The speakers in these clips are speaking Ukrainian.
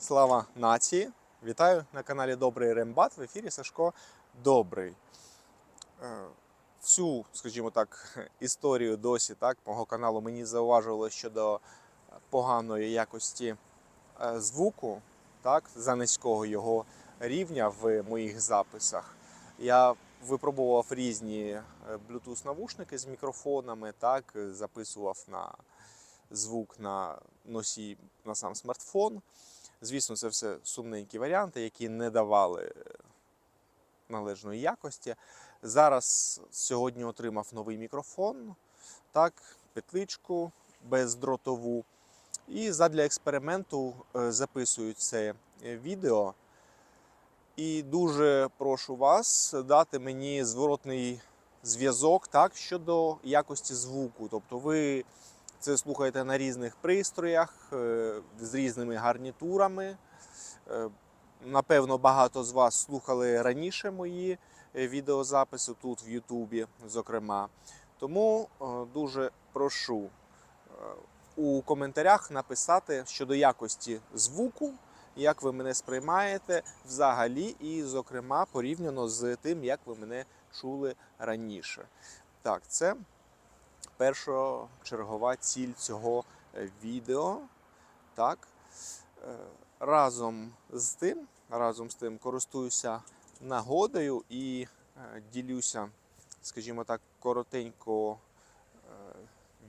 Слава нації! Вітаю на каналі Добрий Рембат. В ефірі Сашко Добрий. Е, Всю, скажімо так, історію досі так, мого каналу мені зауважували щодо поганої якості е, звуку, так, за низького його рівня в моїх записах. Я випробував різні е, Bluetooth-навушники з мікрофонами, так, записував на звук на носій на сам смартфон. Звісно, це все сумненькі варіанти, які не давали е, належної якості. Зараз сьогодні отримав новий мікрофон, так, петличку бездротову. І задля експерименту е, записую це е, відео. І дуже прошу вас дати мені зворотний зв'язок щодо якості звуку. Тобто ви це слухаєте на різних пристроях е, з різними гарнітурами. Е, Напевно, багато з вас слухали раніше мої е, відеозаписи тут в Ютубі, зокрема. Тому дуже прошу у коментарях написати щодо якості звуку, як ви мене сприймаєте взагалі, і, зокрема, порівняно з тим, як ви мене чули раніше. Так, це першочергова ціль цього е, відео. Так. Е, Разом з тим, разом з тим користуюся нагодою і е, ділюся, скажімо так, коротенько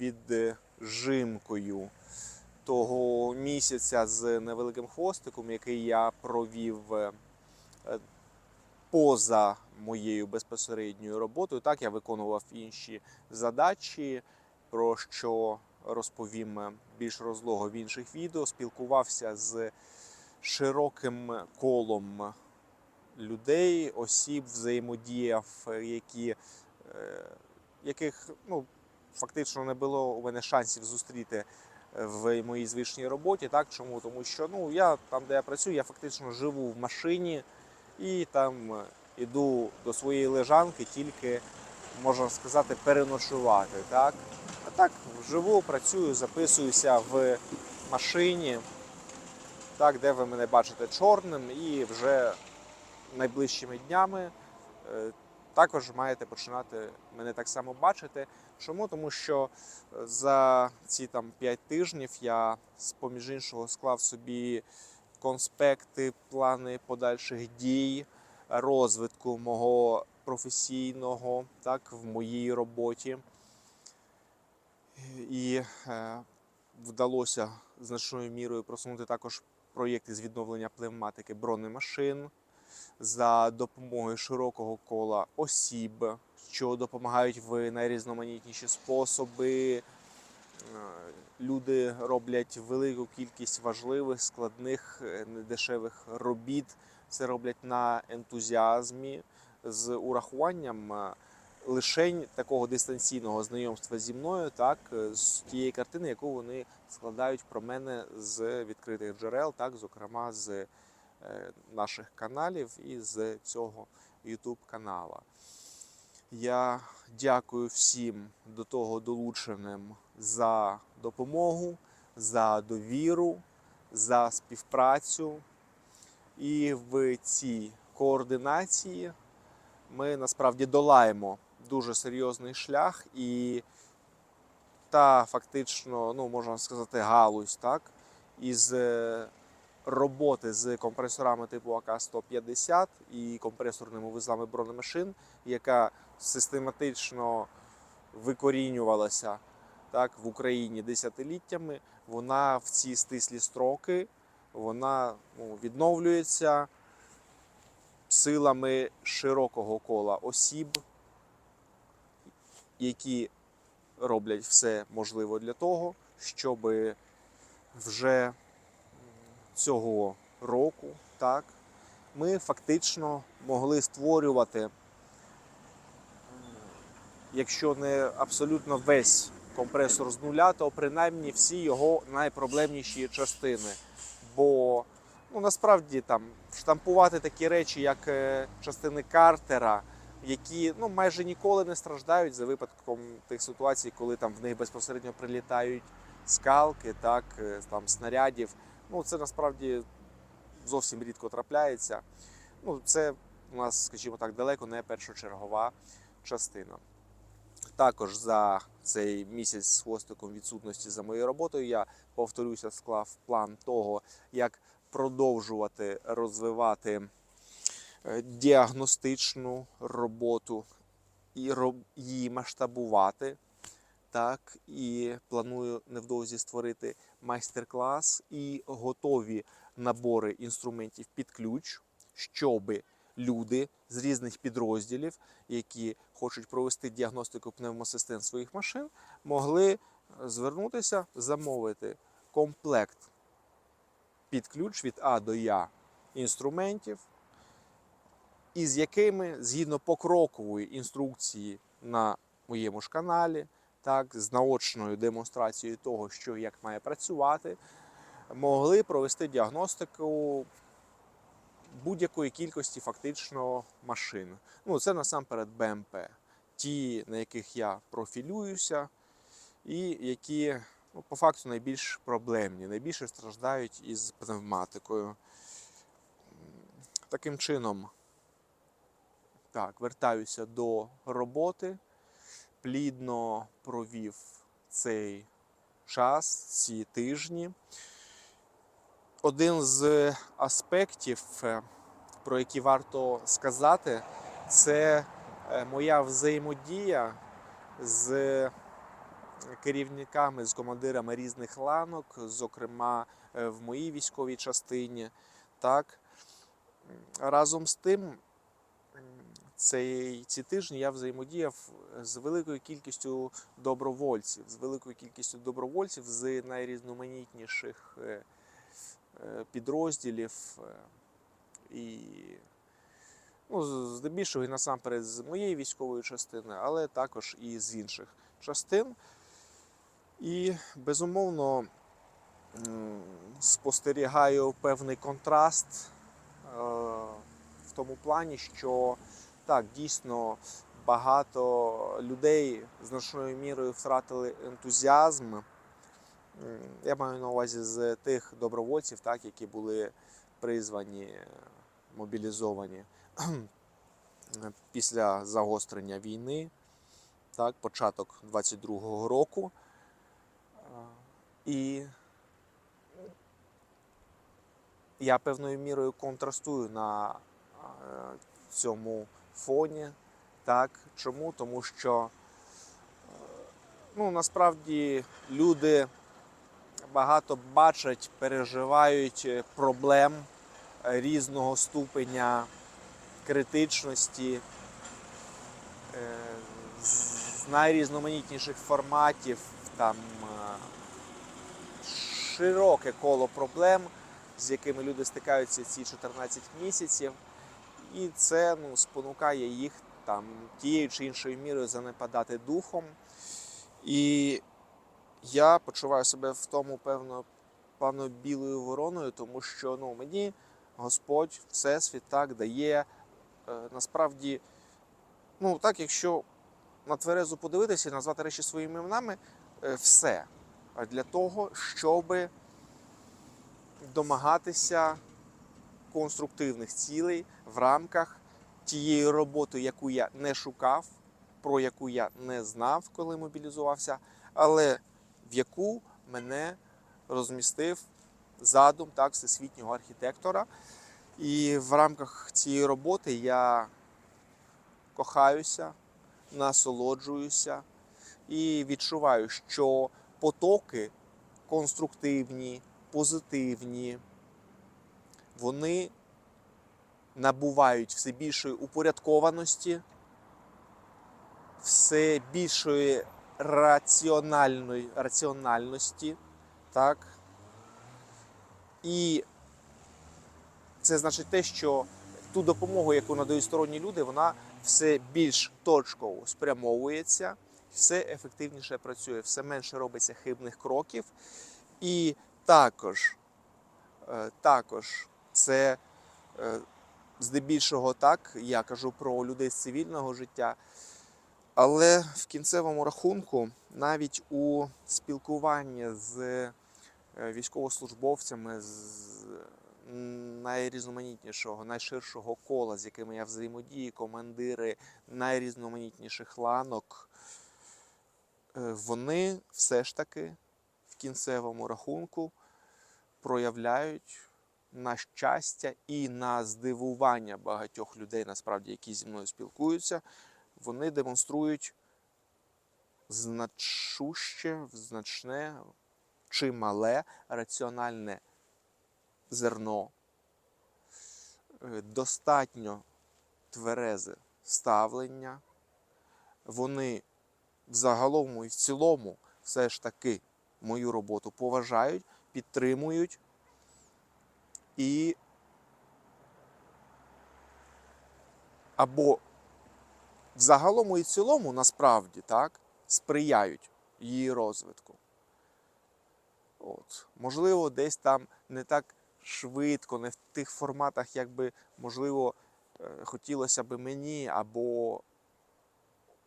віджимкою того місяця з невеликим хвостиком, який я провів поза моєю безпосередньою роботою. Так, я виконував інші задачі, про що розповім більш розлого в інших відео. Спілкувався з широким колом людей, осіб, взаємодіяв, які, е, яких ну, фактично не було у мене шансів зустріти в моїй звичній роботі. Так, чому? Тому що ну, я там, де я працюю, я фактично живу в машині і там е, іду до своєї лежанки тільки, можна сказати, переночувати. Так? А так живу, працюю, записуюся в машині, так, де ви мене бачите чорним, і вже найближчими днями е, також маєте починати мене так само бачити. Чому? Тому що за ці там 5 тижнів я з поміж іншого склав собі конспекти, плани подальших дій, розвитку мого професійного, так, в моїй роботі. І е, вдалося значною мірою просунути також проєкти з відновлення пневматики бронемашин за допомогою широкого кола осіб, що допомагають в найрізноманітніші способи. Е, Люди роблять велику кількість важливих, складних, е, недешевих робіт. Це роблять на ентузіазмі з урахуванням е, лишень такого дистанційного знайомства зі мною, так е, з тієї картини, яку вони складають про мене з відкритих джерел, так, зокрема з е, наших каналів і з цього YouTube канала. Я дякую всім до того долученим за допомогу, за довіру, за співпрацю. І в цій координації ми насправді долаємо дуже серйозний шлях і та фактично, ну можна сказати, галузь, так, із е, роботи з компресорами типу АК-150 і компресорними вузлами бронемашин, яка систематично викорінювалася так, в Україні десятиліттями, вона в ці стислі строки вона ну, відновлюється силами широкого кола осіб, які роблять все можливе для того, щоб вже цього року так, ми фактично могли створювати, якщо не абсолютно весь компресор з нуля, то принаймні всі його найпроблемніші частини. Бо ну, насправді там штампувати такі речі, як е, частини картера, які ну, майже ніколи не страждають за випадком тих ситуацій, коли там в них безпосередньо прилітають скалки, так, е, там, снарядів. Ну, це насправді зовсім рідко трапляється. Ну, це у нас, скажімо так, далеко не першочергова частина. Також за цей місяць з хвостиком відсутності за моєю роботою я повторюся, склав план того, як продовжувати розвивати е, діагностичну роботу і її масштабувати. Так, і планую невдовзі створити майстер-клас і готові набори інструментів під ключ, щоби люди з різних підрозділів, які хочуть провести діагностику пневмосистем своїх машин, могли звернутися, замовити комплект під ключ від А до Я інструментів, із якими згідно покрокової інструкції на моєму ж каналі, так, з наочною демонстрацією того, що як має працювати, могли провести діагностику будь-якої кількості фактично машин. Ну, це насамперед БМП, ті, на яких я профілююся, і які ну, по факту найбільш проблемні, найбільше страждають із пневматикою. Таким чином, так, вертаюся до роботи, плідно провів цей час, ці тижні. Один з аспектів, е, про які варто сказати, це е, моя взаємодія з керівниками, з командирами різних ланок, зокрема е, в моїй військовій частині. Так. Разом з тим, цей, ці тижні я взаємодіяв з великою кількістю добровольців, з великою кількістю добровольців з найрізноманітніших е, е, підрозділів. е, І ну, здебільшого і насамперед з моєї військової частини, але також і з інших частин. І безумовно спостерігаю певний контраст е, в тому плані, що так, дійсно багато людей значною мірою втратили ентузіазм. Я маю на увазі з тих добровольців, так, які були призвані, мобілізовані після загострення війни, так, початок 22-го року. І я певною мірою контрастую на е, цьому фоні. Так, чому? Тому що е, ну, насправді люди багато бачать, переживають е, проблем е, різного ступеня критичності, е, з найрізноманітніших форматів, там широке коло проблем, з якими люди стикаються ці 14 місяців, і це ну, спонукає їх там тією чи іншою мірою занепадати духом. І я почуваю себе в тому, певно, певно білою вороною, тому що ну, мені Господь Всесвіт так дає. Е, насправді, ну так, якщо на тверезу подивитися і назвати речі своїми іменами, е, все. Для того, щоб домагатися конструктивних цілей в рамках тієї роботи, яку я не шукав, про яку я не знав, коли мобілізувався, але в яку мене розмістив задум так, всесвітнього архітектора. І в рамках цієї роботи я кохаюся, насолоджуюся і відчуваю, що потоки конструктивні, позитивні, вони набувають все більшої упорядкованості, все більшої раціональної, раціональності, так? І це значить те, що ту допомогу, яку надають сторонні люди, вона все більш точково спрямовується, все ефективніше працює, все менше робиться хибних кроків. І також, е, також це е, здебільшого так, я кажу про людей з цивільного життя. Але в кінцевому рахунку, навіть у спілкуванні з е, військовослужбовцями, з найрізноманітнішого, найширшого кола, з якими я взаємодію, командири найрізноманітніших ланок, е, вони все ж таки в кінцевому рахунку проявляють на щастя і на здивування багатьох людей, насправді, які зі мною спілкуються, вони демонструють значуще, значне, чимале раціональне зерно, е, достатньо тверезе ставлення. Вони взагалом і в цілому все ж таки мою роботу поважають, підтримують і або взагалом і цілому насправді так, сприяють її розвитку. От. Можливо, десь там не так швидко, не в тих форматах, як би, можливо, е, хотілося би мені, або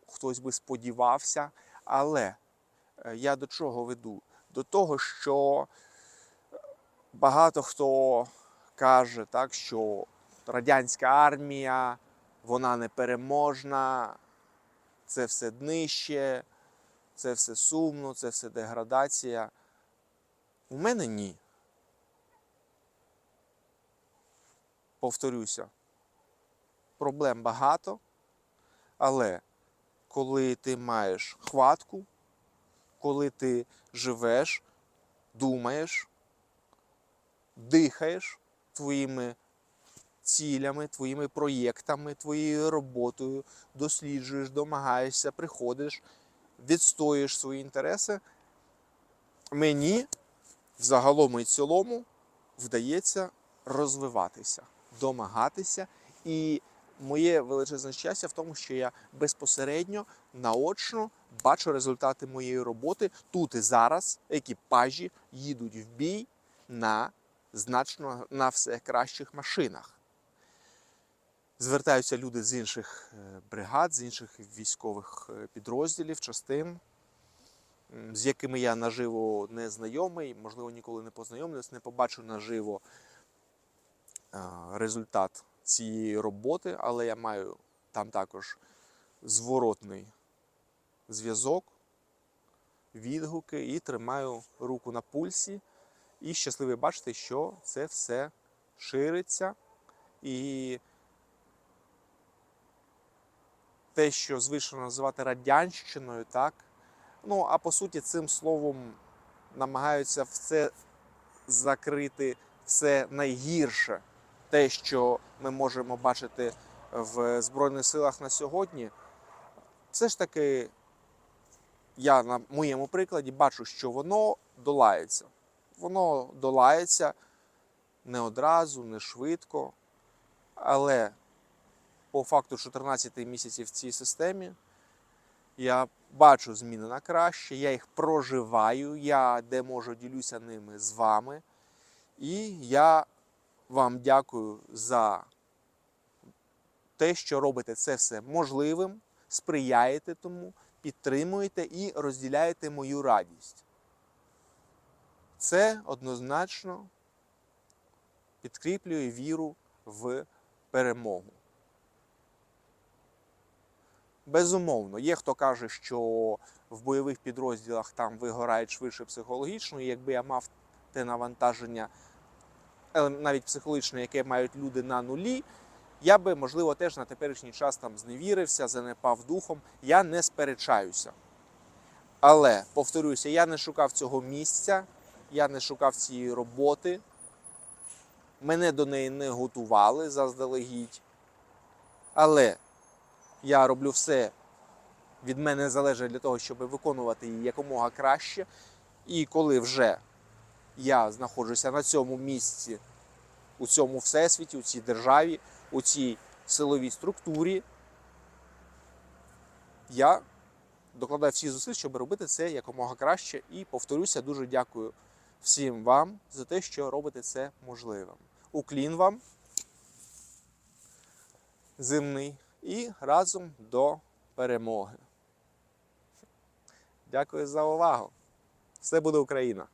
хтось би сподівався. Але е, я до чого веду? До того, що багато хто каже, так, що радянська армія, вона непереможна, це все днище, це все сумно, це все деградація. У мене ні. Повторюся, проблем багато, але коли ти маєш хватку, коли ти живеш, думаєш, дихаєш твоїми цілями, твоїми проєктами, твоєю роботою, досліджуєш, домагаєшся, приходиш, відстоюєш свої інтереси, мені взагалом і цілому вдається розвиватися, домагатися. І моє величезне щастя в тому, що я безпосередньо наочно бачу результати моєї роботи тут і зараз. Екіпажі їдуть в бій на значно на все кращих машинах. Звертаються люди з інших е, бригад, з інших військових е, підрозділів, частин, з якими я наживо не знайомий, можливо, ніколи не познайомлюсь, не побачу наживо е, результат цієї роботи, але я маю там також зворотний зв'язок, відгуки і тримаю руку на пульсі. І щасливий бачити, що це все шириться. І те, що звично називати радянщиною, так? Ну, а по суті, цим словом намагаються все закрити все найгірше, те, що ми можемо бачити в Збройних силах на сьогодні. Все ж таки, я на моєму прикладі бачу, що воно долається. Воно долається не одразу, не швидко, але по факту 14 місяців в цій системі я бачу зміни на краще, я їх проживаю, я де можу ділюся ними з вами. І я вам дякую за те, що робите це все можливим, сприяєте тому, підтримуєте і розділяєте мою радість. Це однозначно підкріплює віру в перемогу. Безумовно, є хто каже, що в бойових підрозділах там вигорають швидше психологічно, і якби я мав те навантаження, е, навіть психологічне, яке мають люди на нулі, я би, можливо, теж на теперішній час там зневірився, занепав духом. Я не сперечаюся. Але, повторюся, я не шукав цього місця, я не шукав цієї роботи. Мене до неї не готували заздалегідь. Але я роблю все від мене залежить для того, щоб виконувати її якомога краще. І коли вже я знаходжуся на цьому місці, у цьому всесвіті, у цій державі, у цій силовій структурі, я докладаю всі зусиль, щоб робити це якомога краще. І повторюся, дуже дякую всім вам за те, що робите це можливим. Уклін вам земний і разом до перемоги. Дякую за увагу. Все буде Україна!